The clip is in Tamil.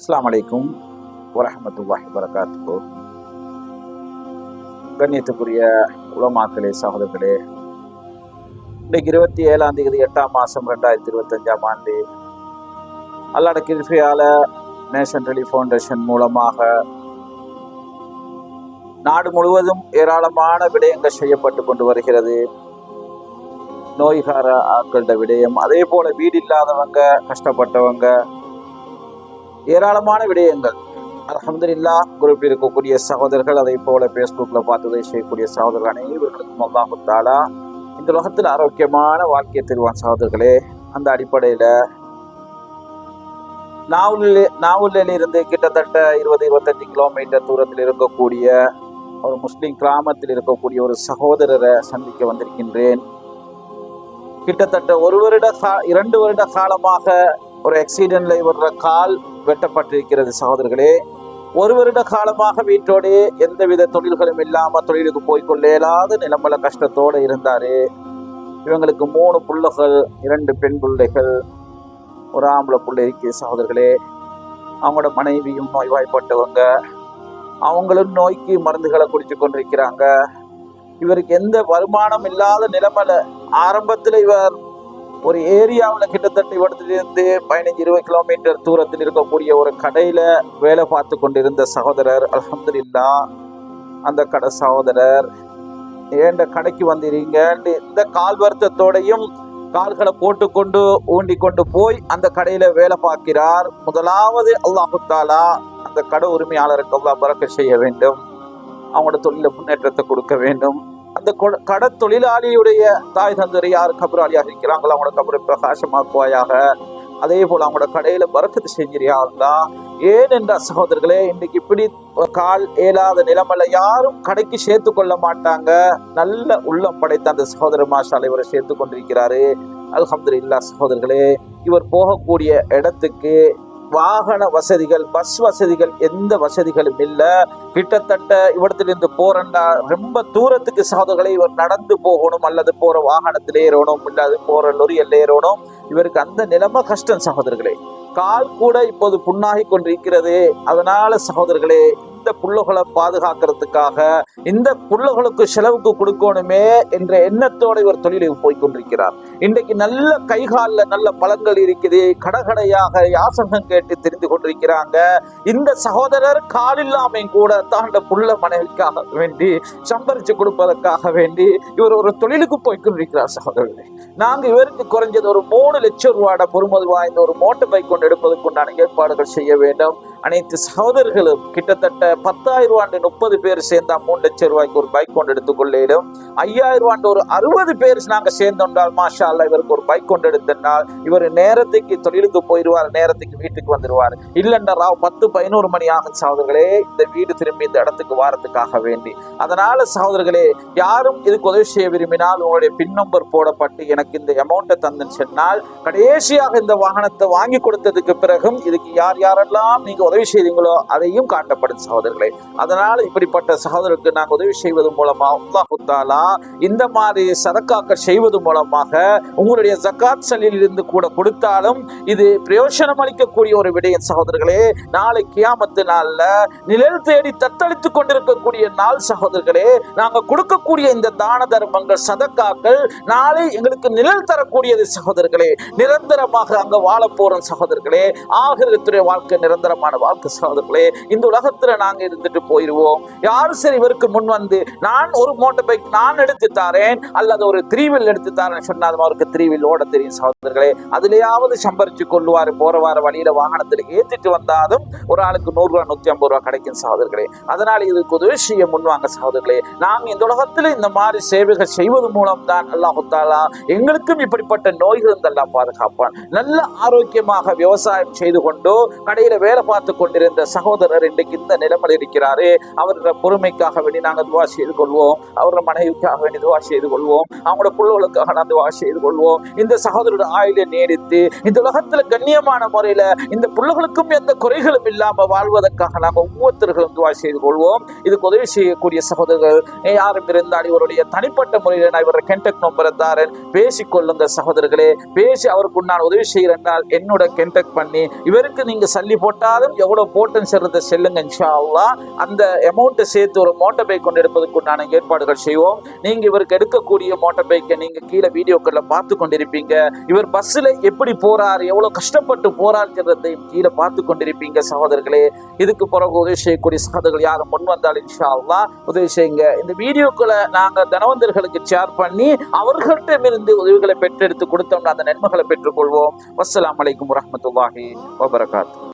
அஸ்லாம் அலைக்கும் வரமத்துல்லாஹி வரகாத்துக்கோ கண்ணியத்துக்குரிய உலமாக்களே சகோதரர்களே இன்றைக்கு இருபத்தி ஏழாம் தேதி எட்டாம் மாதம் ரெண்டாயிரத்தி இருபத்தஞ்சாம் ஆண்டு அல்லாட கிருஃபியால் நேஷன் டெலி ஃபவுண்டேஷன் மூலமாக நாடு முழுவதும் ஏராளமான விடயங்கள் செய்யப்பட்டு கொண்டு வருகிறது. நோய்கார ஆட்களோட விடயம் அதே போல வீடு இல்லாதவங்க கஷ்டப்பட்டவங்க ஏராளமான விடயங்கள். அலமதுல்லா குரூப்பில் இருக்கக்கூடிய சகோதரர்கள் அதை போல ஃபேஸ்புக்கில் பார்த்து உதவி செய்யக்கூடிய சகோதரர்கள் அனைவர்களுக்கும் அல்லாஹுத்தாலா இந்த உலகத்தில் ஆரோக்கியமான வாழ்க்கையை தருவான் சகோதரர்களே. அந்த அடிப்படையில் நாவலில் நாவலில் இருந்து கிட்டத்தட்ட இருபது இருபத்தஞ்சு கிலோமீட்டர் தூரத்தில் இருக்கக்கூடிய ஒரு முஸ்லீம் கிராமத்தில் இருக்கக்கூடிய ஒரு சகோதரரை சந்திக்க வந்திருக்கின்றேன். கிட்டத்தட்ட ஒரு வருட கா இரண்டு வருட காலமாக ஒரு ஆக்சிடென்ட்ல இவர கால் வெட்டப்பட்டிருக்கிறது சகோதரர்களே. ஒரு வருட காலமாக வீட்டோடே எந்தவித தொழில்களும் இல்லாம தொழிலுக்கு போய்கொள்ளேலாத நிலம்பல நிலமல கஷ்டத்தோடு இருந்தாரு. இவங்களுக்கு மூணு புள்ளைகள் இரண்டு பெண் பிள்ளைகள் ஒரு ஆம்பளை பிள்ளை இருக்கு சகோதரர்களே. அவங்களோட மனைவியும் நோய்வாய்ப்பட்டவங்க. அவங்களும் நோய்க்கு மருந்துகளை குடிச்சு கொண்டிருக்கிறாங்க. இவருக்கு எந்த வருமானம் இல்லாத நிலைமையில ஆரம்பத்தில் இவர் ஒரு ஏரியாவில் கிட்டத்தட்ட இவடத்திலிருந்து பதினஞ்சு இருபது கிலோமீட்டர் தூரத்தில் இருக்கக்கூடிய ஒரு கடையில் வேலை பார்த்து கொண்டிருந்த சகோதரர் அலமதுல்லா அந்த கடை சகோதரர் ஏண்ட கடைக்கு வந்திருங்க இந்த கால் வருத்தத்தோடையும் கால்களை போட்டுக்கொண்டு ஊண்டி கொண்டு போய் அந்த கடையில் வேலை பார்க்கிறார். முதலாவது அல்லாஹுத்தாலா அந்த கடை உரிமையாளருக்கு அவ்வளோ பறக்க செய்ய வேண்டும். அவங்களோட தொழில முன்னேற்றத்தை கொடுக்க வேண்டும். அந்த கொ- தொழிலாளியுடைய தாய் தந்தரை யார்? கபராளியாக இருக்கிறாங்களோ? அவங்களோட கபரை பிரகாசமாக்குவாயாக. அதே போல அவங்களோட கடையில பறக்கத்து செஞ்சிரியா இருந்தா என்ற சகோதரர்களே இன்னைக்கு இப்படி கால் ஏலாத நிலைமையில யாரும் கடைக்கு சேர்த்து கொள்ள மாட்டாங்க. நல்ல உள்ளம் படைத்த அந்த சகோதரர் மாஷால் இவரை சேர்த்து கொண்டிருக்கிறாரு. அல்ஹம்துலில்லாஹ் சகோதரர்களே இவர் போகக்கூடிய இடத்துக்கு வாகன வசதிகள் பஸ் வசதிகள் எந்த வசதிகளும் இல்லை. கிட்டத்தட்ட இவ்விடத்திலிருந்து போறண்டா ரொம்ப தூரத்துக்கு சகோதரர்களை இவர் நடந்து போகணும் அல்லது போற வாகனத்தில் ஏறணும் இல்லாது போற லொரியல் ஏறணும். இவருக்கு அந்த நிலைமை கஷ்டம் சகோதரர்களே. கால் கூட இப்போது புண்ணாகி கொண்டிருக்கிறது. அதனால சகோதரர்களே இந்த புள்ளுகளை பாதுகாக்கிறதுக்காக இந்த புள்ளுகளுக்கு செலவுக்கு கொடுக்கணுமே என்ற எண்ணத்தோடு இவர் தொழிலுக்கு போய் கொண்டிருக்கிறார் இன்றைக்கு நல்ல கைகாலில் நல்ல பழங்கள் இருக்குது கடகடையாக யாசகம் கேட்டு தெரிந்து கொண்டிருக்கிறாங்க. இந்த சகோதரர் காலில்லாமையும் கூட கூட தாண்ட புள்ள மனைவிக்காக வேண்டி சம்பரிச்சு கொடுப்பதற்காக வேண்டி இவர் ஒரு தொழிலுக்கு போய் கொண்டிருக்கிறார் சகோதரர்களே. நாங்க இவருக்கு குறைஞ்சது ஒரு மூணு லட்சம் ரூபாய் பொறுமதி வாய்ந்த ஒரு மோட்டர் பைக் கொண்டு எடுப்பதற்குண்டான ஏற்பாடுகள் செய்ய வேண்டும். அனைத்து சகோதரர்களும் கிட்டத்தட்ட பத்தாயிரம் ரூபாண்டு முப்பது பேர் சேர்ந்தா மூணு லட்சம் ரூபாய்க்கு ஒரு பைக் கொண்டு எடுத்துக்கொள்ளிடும் ஐயாயிரம் ஆண்டு ஒரு அறுபது பேர் நாங்க சேர்ந்தோண்டால் மாஷா அல்ல இவருக்கு ஒரு பைக் கொண்டு எடுத்தனால் இவர் நேரத்துக்கு தொழிலுக்கு போயிடுவார் நேரத்துக்கு வீட்டுக்கு வந்துடுவார். இல்லைன்னா ராவ் பத்து பதினோரு மணி ஆகும் சகோதரர்களே இந்த வீடு திரும்பி இந்த இடத்துக்கு வாரத்துக்காக வேண்டி. அதனால சகோதரர்களே யாரும் இதுக்கு உதவி செய்ய விரும்பினால் உங்களுடைய பின் நம்பர் போடப்பட்டு எனக்கு இந்த அமௌண்ட்டை தந்துன்னு சொன்னால் கடைசியாக இந்த வாகனத்தை வாங்கி கொடுத்ததுக்கு பிறகும் இதுக்கு யார் யாரெல்லாம் நீங்கள் உதவி செய்தீங்களோ அதையும் காட்டப்படும் சகோதரர்களே. அதனால் இப்படிப்பட்ட சகோதரருக்கு நாங்கள் உதவி செய்வது மூலமா அல்லாஹு தாலா இந்த மாதிரி சதக்காக்கள் செய்வது மூலமாக உங்களுடைய ஜக்காத் சலில் இருந்து கூட கொடுத்தாலும் இது பிரயோஜனம் அளிக்கக்கூடிய ஒரு விடயம் சகோதரர்களே. நாளை கியாமத்து நாளில் நிழல் தேடி தத்தளித்துக் கொண்டிருக்கக்கூடிய நாள் சகோதரர்களே. நாங்கள் கொடுக்கக்கூடிய இந்த தான தர்மங்கள் சதக்காக்கள் நாளை எங்களுக்கு நிழல் தரக்கூடியது சகோதரர்களே. நிரந்தரமாக அங்கே வாழ போறோம் சகோதரர்களே. ஆகிரத்துடைய வாழ்க்கை நிரந்தரமான வாழ்க்கை சகோதரர்களே இந்த உலகத்துல நாங்க இருந்துட்டு போயிருவோம். யாரும் சரி இவருக்கு முன் வந்து நான் ஒரு மோட்டர் பைக் நான் எடுத்து தாரேன் அல்லது ஒரு த்ரீவில் எடுத்து தாரேன் சொன்னாலும் அவருக்கு த்ரீவில் ஓட தெரியும் சகோதரர்களே. அதுலயாவது சம்பரிச்சு கொள்வாரு போற வார வழியில வாகனத்துல ஏத்திட்டு வந்தாலும் ஒரு ஆளுக்கு நூறு ரூபா நூத்தி ஐம்பது ரூபா கிடைக்கும் சகோதரர்களே. அதனால இதுக்கு உதவி செய்ய முன்வாங்க சகோதரர்களே. நாம் இந்த உலகத்துல இந்த மாதிரி சேவைகள் செய்வது மூலம் தான் அல்லாஹு தாலா எங்களுக்கும் இப்படிப்பட்ட நோய்கள் இருந்தெல்லாம் பாதுகாப்பான். நல்ல ஆரோக்கியமாக விவசாயம் செய்து கொண்டு கடையில வேலை பார்த்து கொண்டிருந்த சகோதரர் இன்றைக்கு இந்த நிலைமையில் இருக்கிறாரு. அவரோட பொறுமைக்காக வேண்டி நாங்கள் துவா செய்து கொள்வோம். அவரோட மனைவிக்காக வேண்டி துவா செய்து கொள்வோம். அவங்களோட பிள்ளைகளுக்காக நான் துவா செய்து கொள்வோம். இந்த சகோதரோட ஆயுளை நீடித்து இந்த உலகத்துல கண்ணியமான முறையில இந்த பிள்ளைகளுக்கும் எந்த குறைகளும் இல்லாம வாழ்வதற்காக நாங்கள் ஒவ்வொருத்தர்களும் துவா செய்து கொள்வோம். இதுக்கு உதவி செய்யக்கூடிய சகோதரர்கள் யாரும் இருந்தால் இவருடைய தனிப்பட்ட முறையில் நான் இவரை கென்டெக்ட் நம்பர் தாரன். பேசிக்கொள்ளுங்க சகோதரர்களே. பேசி அவருக்கு நான் உதவி செய்கிறேன் என்னோட கென்டெக்ட் பண்ணி இவருக்கு நீங்க சல்லி போட்டாலும் எவ்வளவு போட்டன்ஸ் இருந்த செல்லுங்க இன்ஷா அந்த அமௌண்ட்டை சேர்த்து ஒரு மோட்டர் பைக் கொண்டு எடுப்பதற்குண்டான ஏற்பாடுகள் செய்வோம். நீங்க இவருக்கு எடுக்கக்கூடிய மோட்டர் பைக்கை நீங்க கீழே வீடியோக்கள்ல பார்த்து கொண்டிருப்பீங்க. இவர் பஸ்ஸில் எப்படி போறார் எவ்வளவு கஷ்டப்பட்டு போராடுகிறதையும் கீழே பார்த்து கொண்டிருப்பீங்க சகோதரர்களே. இதுக்கு பிறகு உதவி செய்யக்கூடிய சகோதரர்கள் யாரும் முன் வந்தால் இன்ஷா உதவி செய்யுங்க. இந்த வீடியோக்களை நாங்க தனவந்தர்களுக்கு ஷேர் பண்ணி அவர்களிடமிருந்து உதவிகளை பெற்றெடுத்து கொடுத்தோம்னா அந்த நன்மைகளை பெற்றுக்கொள்வோம். வசலாம் அலைக்கும் வரஹ்மத்துல்லாஹி வபரகாத்து